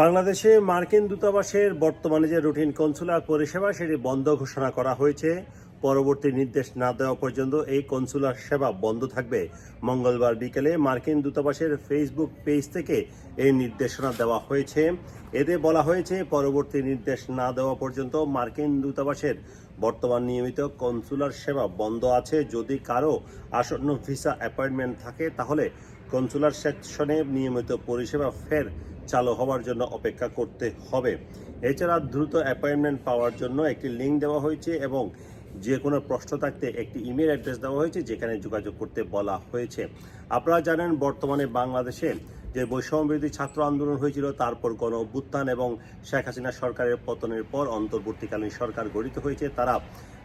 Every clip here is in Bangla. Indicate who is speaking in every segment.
Speaker 1: বাংলাদেশে মার্কিন দূতাবাসের বর্তমানে যে রুটিন কনসুলার পরিষেবা, সেটি বন্ধ ঘোষণা করা হয়েছে। পরবর্তী নির্দেশ না দেওয়া পর্যন্ত এই কনসুলার সেবা বন্ধ থাকবে। মঙ্গলবার বিকেলে মার্কিন দূতাবাসের ফেসবুক পেজ থেকে এই নির্দেশনা দেওয়া হয়েছে। এতে বলা হয়েছে, পরবর্তী নির্দেশ না দেওয়া পর্যন্ত মার্কিন দূতাবাসের বর্তমান নিয়মিত কনসুলার সেবা বন্ধ আছে। যদি কারও আসন্ন ভিসা অ্যাপয়েন্টমেন্ট থাকে, তাহলে কনসুলার সেকশনে নিয়মিত পরিষেবা ফের চালু হওয়ার জন্য অপেক্ষা করতে হবে। এছাড়া দ্রুত অ্যাপয়েন্টমেন্ট পাওয়ার জন্য একটি লিঙ্ক দেওয়া হয়েছে এবং যে কোনো প্রশ্ন থাকতে একটি ইমেল অ্যাড্রেস দেওয়া হয়েছে, যেখানে যোগাযোগ করতে বলা হয়েছে। আপনারা জানেন, বর্তমানে বাংলাদেশে যে বৈষম্যবিরোধী ছাত্র আন্দোলন হয়েছিল, তারপর গণ অভ্যুত্থান এবং শেখ হাসিনা সরকারের পতনের পর অন্তর্বর্তীকালীন সরকার গঠিত হয়েছে, তারা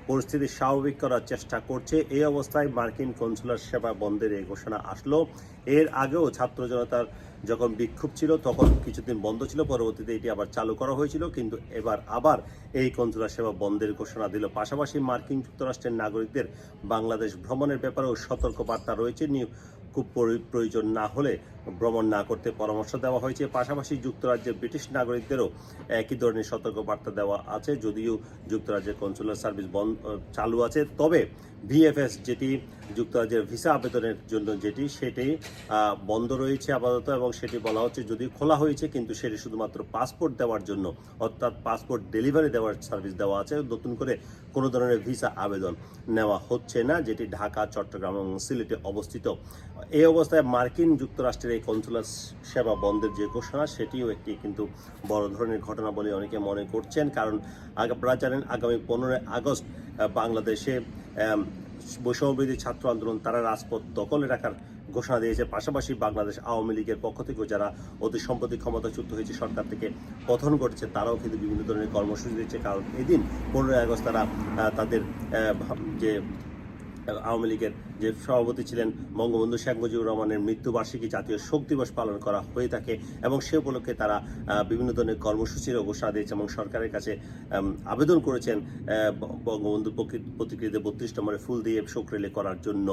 Speaker 1: পরিস্থিতি স্বাভাবিক করার চেষ্টা করছে। এই অবস্থায় মার্কিন কনসুলার সেবা বন্ধের এই ঘোষণা আসলো। এর আগেও ছাত্র জনতার যখন বিক্ষোভ ছিল, তখন কিছুদিন বন্ধ ছিল। পরবর্তীতে এটি আবার চালু করা হয়েছিল। কিন্তু এবার আবার এই কনসুলার সেবা বন্ধের ঘোষণা দিল। পাশাপাশি মার্কিন যুক্তরাষ্ট্রের নাগরিকদের বাংলাদেশ ভ্রমণের ব্যাপারেও সতর্কবার্তা রয়েছে। নিউ খুব পরি- প্রয়োজন না হলে ভ্রমণ না করতে পরামর্শ দেওয়া হয়েছে। পাশাপাশি যুক্তরাজ্যের ব্রিটিশ নাগরিকদেরও একই ধরনের সতর্ক বার্তা দেওয়া আছে। যদিও যুক্তরাজ্যের কনসুলার সার্ভিস বন্ধ, চালু আছে, তবে ভিএফএস যেটি, যুক্তরাজ্যের ভিসা আবেদনের জন্য যেটি, সেটি বন্ধ রয়েছে আপাতত এবং সেটি বলা হচ্ছে যদি খোলা হয়েছে, কিন্তু সেটি শুধুমাত্র পাসপোর্ট দেওয়ার জন্য, অর্থাৎ পাসপোর্ট ডেলিভারি দেওয়ার সার্ভিস দেওয়া আছে। নতুন করে কোনো ধরনের ভিসা আবেদন নেওয়া হচ্ছে না, যেটি ঢাকা, চট্টগ্রাম এবং সিলেটে অবস্থিত। এই অবস্থায় মার্কিন যুক্তরাষ্ট্রের এই কনসুলার সেবা বন্ধের যে ঘোষণা সেটিও একটি কিন্তু বড় ধরনের ঘটনা বলে অনেকে মনে করছেন। কারণ আপনারা জানেন আগামী পনেরোই আগস্ট বাংলাদেশে আম, বৈষম্যবিরোধী ছাত্র আন্দোলন তারা রাজপথ দখলে রাখার ঘোষণা দিয়েছে। পাশাপাশি বাংলাদেশ আওয়ামী লীগের পক্ষ থেকেও যারা অতি সম্প্রতি ক্ষমতাচ্যুত হয়েছে সরকার থেকে পতন ঘটেছে তারাও কিন্তু বিভিন্ন ধরনের কর্মসূচি দিচ্ছে কারণ এদিন পনেরোই আগস্ট তারা তাদের যে আওয়ামী লীগের যে সভাপতি ছিলেন বঙ্গবন্ধু শেখ মুজিবুর রহমানের মৃত্যুবার্ষিকী জাতীয় শোক দিবস পালন করা হয়ে থাকে এবং সে উপলক্ষে তারা বিভিন্ন ধরনের কর্মসূচিরও ঘোষণা দিয়েছে এবং সরকারের কাছে আবেদন করেছেন বঙ্গবন্ধু প্রতিকৃতিতে বত্রিশ নম্বরে ফুল দিয়ে শোক রেলে করার জন্য।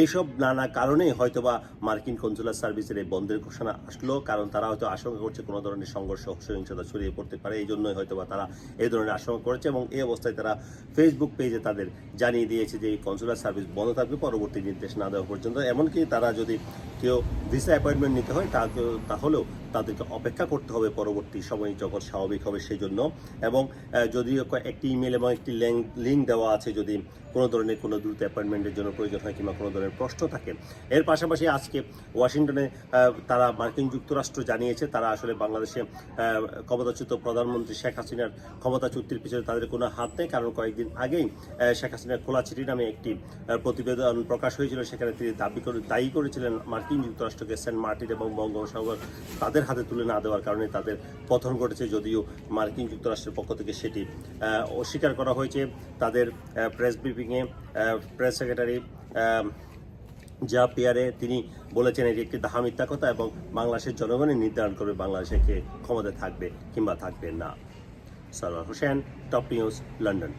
Speaker 1: এইসব নানা কারণেই হয়তোবা মার্কিন কনসুলার সার্ভিসের এই বন্ধের ঘোষণা আসলো, কারণ তারা হয়তো আশঙ্কা করছে কোনো ধরনের সংঘর্ষ সহিংসতা ছড়িয়ে পড়তে পারে। এই জন্যই হয়তোবা তারা এই ধরনের আশঙ্কা করেছে এবং এই অবস্থায় তারা ফেসবুক পেজে তাদের জানিয়ে দিয়েছে যে এই কনসুলার সার্ভিস বন্ধ থাকবে। পরবর্তী নির্দেশ না দেওয়া পর্যন্ত এমনকি তারা যদি কেউ ভিসা অ্যাপয়েন্টমেন্ট নিতে হয় তা তাহলেও তাদেরকে অপেক্ষা করতে হবে পরবর্তী সময় যখন স্বাভাবিক হবে সেই জন্য এবং ক- একটি ইমেল এবং একটি লিঙ্ক দেওয়া আছে, যদি কোনো ধরনের কোনো দ্রুত অ্যাপয়েন্টমেন্টের জন্য প্রয়োজন হয় কিংবা কোনো ধরনের প্রশ্ন থাকে। এর পাশাপাশি আজকে ওয়াশিংটনে তারা মার্কিন যুক্তরাষ্ট্র জানিয়েছে, তারা আসলে বাংলাদেশে ক্ষমতাচ্যুত প্রধানমন্ত্রী শেখ হাসিনার ক্ষমতাচ্যুতির পিছনে তাদের কোনো হাত নেই। কারণ কয়েকদিন আগেই শেখ হাসিনার খোলা চিঠি নামে একটি প্রতিবেদন প্রকাশ হয়েছিল। সেখানে তিনি দাবি করে, দায়ী করেছিলেন মার্কিন যুক্তরাষ্ট্রকে সেন্ট মার্টিন এবং বঙ্গোপসাগর। তাদের হাতে তুলে না দেওয়ার কারণে তাদের পথন ঘটেছে যদিও মার্কিন যুক্তরাষ্ট্রের পক্ষ থেকে সেটি অস্বীকার করা হয়েছে। তাদের প্রেস ব্রিফিংয়ে প্রেস সেক্রেটারি যা পেয়ারে তিনি বলেছেন এটি একটি দাহা মিথ্যা কথা এবং বাংলাদেশের জনগণই নির্ধারণ করবে বাংলাদেশে কে ক্ষমতায় থাকবে কিংবা থাকবে না। Sarwar Hossain, top news, London.